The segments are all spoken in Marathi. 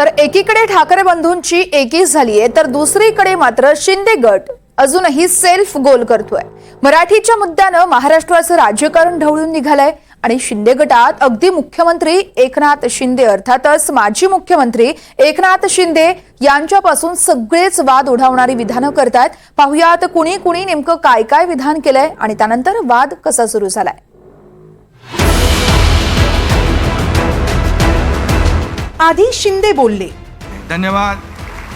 तर एकीकडे ठाकरे बंधूंची एकीच झालीये तर दुसरीकडे मात्र शिंदे गट अजूनही सेल्फ गोल करतोय. मराठीच्या मुद्द्यानं महाराष्ट्राचं राजकारण ढवळून निघालंय आणि शिंदे गटात अगदी मुख्यमंत्री एकनाथ शिंदे अर्थातच माजी मुख्यमंत्री एकनाथ शिंदे यांच्यापासून सगळेच वाद उडवणारी विधानं करतायत. पाहुयात कुणी कुणी नेमकं काय काय विधान केलंय आणि त्यानंतर वाद कसा सुरू झालाय. आधी शिंदे बोलले। धन्यवाद।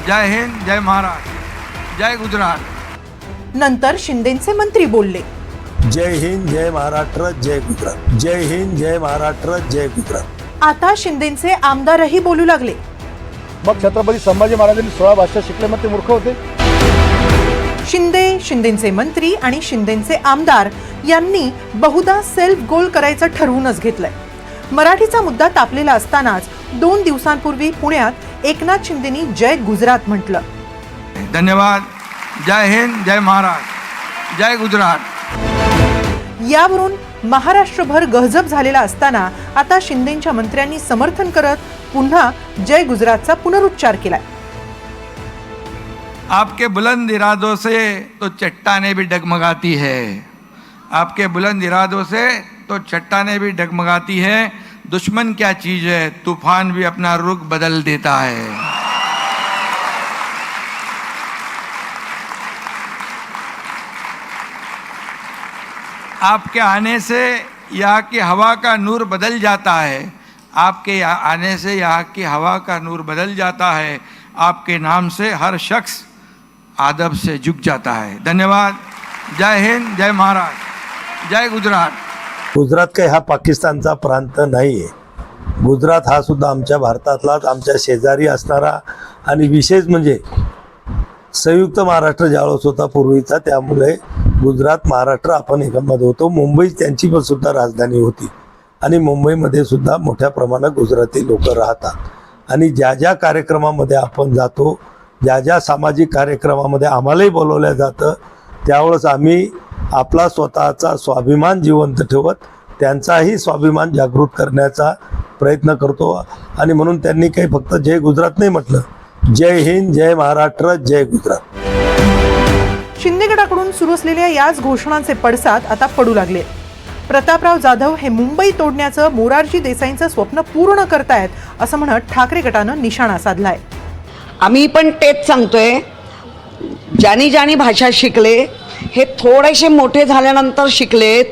जय हिंद जय महाराष्ट्र जय गुजरात। नंतर शिंदेचे मंत्री बोलले। जय हिंद जय महाराष्ट्र जय गुजरात। जय हिंद जय महाराष्ट्र जय गुजरात। आता शिंदेचे आमदारही बोलू लागले। मग छत्रपती संभाजी महाराजांनी सोळा भाषा शिकले मग ते मूर्ख होते? शिंदे शिंदेचे मंत्री आणि शिंदेचे आमदार यांनी बहुधा सेल्फ गोल करायचं ठरवूनच घेतलंय. मराठीचा मुद्दा तापलेला असतानाच दोन दिवसांपूर्वी पुण्यात एकनाथ शिंदेनी जय गुजरात म्हटलं. धन्यवाद. जय हिंद जय महाराष्ट्र जय गुजरात. यावरून महाराष्ट्रभर गहजब झालेला असताना आता शिंदेच्या मंत्र्यांनी समर्थन करत पुन्हा जय गुजरातचा पुनरुच्चार केलाय. आपके बुलंद इरादों से तो चट्टाने भी डगमगाती है. आपके बुलंद इरादों से तो चट्टाने भी डगमगाती है. दुश्मन क्या चीज़ है? तूफ़ान भी अपना रुख बदल देता है। आपके आने से यहाँ की हवा का नूर बदल जाता है। आपके आने से यहाँ की हवा का नूर बदल जाता है। आपके नाम से हर शख्स आदब से झुक जाता है। धन्यवाद। जय हिंद, जय महाराष्ट्र जय गुजरात। गुजरात काही हा पाकिस्तानचा प्रांत नाही आहे गुजरात हा सुद्धा आमच्या भारतातलाच आमच्या शेजारी असणारा आणि विशेष म्हणजे संयुक्त महाराष्ट्र ज्यावेळेस होता पूर्वीचा त्यामुळे गुजरात महाराष्ट्र आपण एकमध्ये होतो. मुंबई त्यांची पण सुद्धा राजधानी होती. आणि मुंबईमध्ये सुद्धा मोठ्या प्रमाणात गुजराती लोक राहतात. आणि ज्या ज्या कार्यक्रमामध्ये आपण जातो ज्या ज्या सामाजिक कार्यक्रमामध्ये आम्हालाही बोलवलं जातं त्यावेळेस आम्ही आपला स्वतःचा स्वाभिमान जिवंत ठेवत त्यांचाही स्वाभिमान जागृत करण्याचा प्रयत्न करतो. आणि म्हणून त्यांनी काही फक्त जय गुजरात नाही म्हटलं. जय हिंद जय महाराष्ट्र जय गुजरात. शिंदे गटाकडून सुरू असलेल्या याच घोषणांचे पडसाद आता पडू लागले. प्रतापराव जाधव हे मुंबई तोडण्याचं मोरारजी देसाईंचं स्वप्न पूर्ण करतायत असं म्हणत ठाकरे गटानं निशाणा साधलाय. आम्ही पण तेच सांगतोय. ज्यांनी ज्यांनी भाषा शिकले हे थोडेसे मोठे झाल्यानंतर शिकलेत.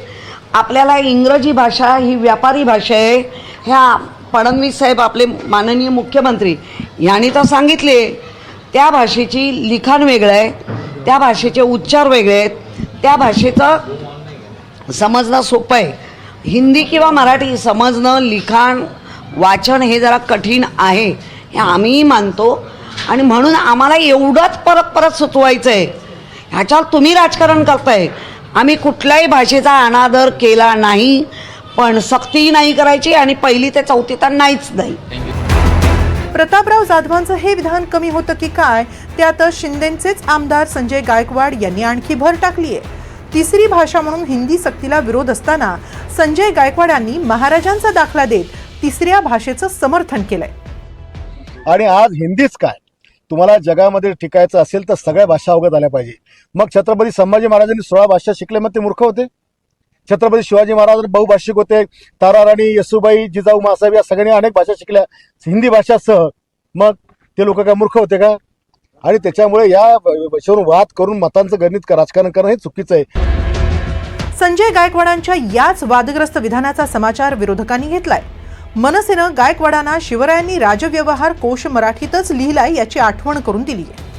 आपल्याला इंग्रजी भाषा ही व्यापारी भाषा आहे. ह्या फडणवीस साहेब आपले माननीय मुख्यमंत्री यांनी तर सांगितले त्या भाषेची लिखाण वेगळं आहे त्या भाषेचे उच्चार वेगळे आहेत त्या भाषेचं समजणं सोपं आहे. हिंदी किंवा मराठी समजणं लिखाण वाचन हे जरा कठीण आहे हे आम्हीही मानतो. आणि म्हणून आम्हाला एवढंच परत परत सुचवायचं आहे ह्याच्यावर तुम्ही राजकारण करताय. आम्ही कुठल्याही भाषेचा अनादर केला नाही पण सक्ती नाही करायची आणि पहिली ते चौथी तर नाहीच नाही. प्रतापराव जाधवांचं हे विधान कमी होतं की काय त्यातच शिंदेचेच आमदार संजय गायकवाड यांनी आणखी भर टाकलीये. तिसरी भाषा म्हणून हिंदी सक्तीला विरोध असताना संजय गायकवाड यांनी महाराजांचा दाखला देत तिसऱ्या भाषेचं समर्थन केलंय. आणि आज हिंदीच काय? तुम्हाला जगामध्ये टिकायचं असेल तर सगळ्या भाषा अवगत आल्या पाहिजे. मग छत्रपती संभाजी महाराजांनी सोळा भाषा शिकले मग ते मूर्ख होते. छत्रपती शिवाजी महाराज बहुभाषिक होते. तारा राणी येसुबाई जिजाऊ मासाहेब या सगळ्यांनी अनेक भाषा शिकल्या. हिंदी भाषासह मग ते लोक काय मूर्ख होते का? आणि त्याच्यामुळे या विषयावरून वाद करून मतांचं गणित राजकारण करणं हे चुकीचं आहे. संजय गायकवाडांच्या याच वादग्रस्त विधानाचा समाचार विरोधकांनी घेतलाय. मनसेनं गायकवाडांना शिवरायांनी राजव्यवहार कोश मराठीतच लिहिलाय याची आठवण करून दिली आहे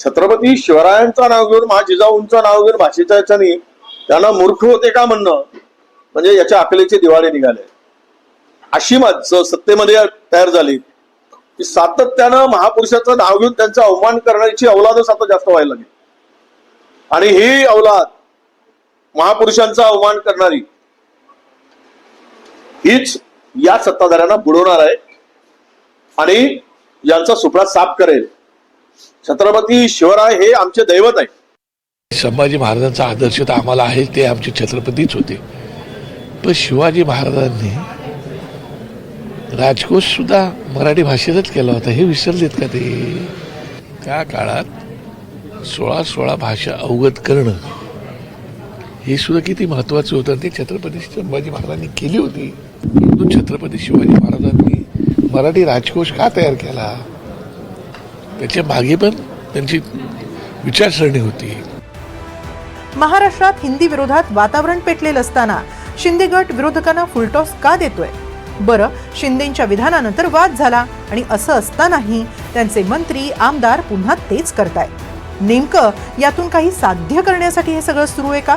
छत्रपती शिवरायांचं नाव घेऊन महाजिजाऊंचं नाव घेऊन भाषेच्या याच्यानी त्यांना मूर्ख होते का म्हणणं? म्हणजे याच्या अकलेचे दिवाळे निघाले. अशी माणसं सत्तेमध्ये तयार झाली. की सातत्यानं महापुरुषाचं नाव घेऊन त्यांचा अवमान करण्याची अवलादच आता जास्त व्हायला लागली. आणि ही अवलाद महापुरुषांचा अवमान करणारी हीच या सत्ताधाऱ्यांना बुडवणार आहे आणि यांचा सुपडा साफ करेल. छत्रपती शिवराय हे आमचे दैवत आहे संभाजी महाराजांचा आदर्श तर आम्हाला आहे ते आमचे छत्रपतीच होते. पण शिवाजी महाराजांनी राजकोष सुद्धा मराठी भाषेतच केला होता हे विसरलेत का ते? त्या काळात सोळा सोळा भाषा अवगत करणं हे सुद्धा किती महत्वाचं होतं. ते छत्रपती संभाजी महाराजांनी केली होती. हिंदू छत्रपती शिवाजी महाराजांनी मराठी राजकोष का तयार केला? त्याच्यामागे पण त्यांची विचारसरणी होती. महाराष्ट्रात हिंदी विरोधात वातावरण पेटलेलं असताना शिंदे गट विरोधकांना फुलटॉस का देतोय? बरं शिंदेच्या विधानानंतर वाद झाला आणि असं असतानाही त्यांचे मंत्री आमदार पुन्हा तेच करतायत. नेमकं यातून काही साध्य करण्यासाठी हे सगळं सुरू आहे का?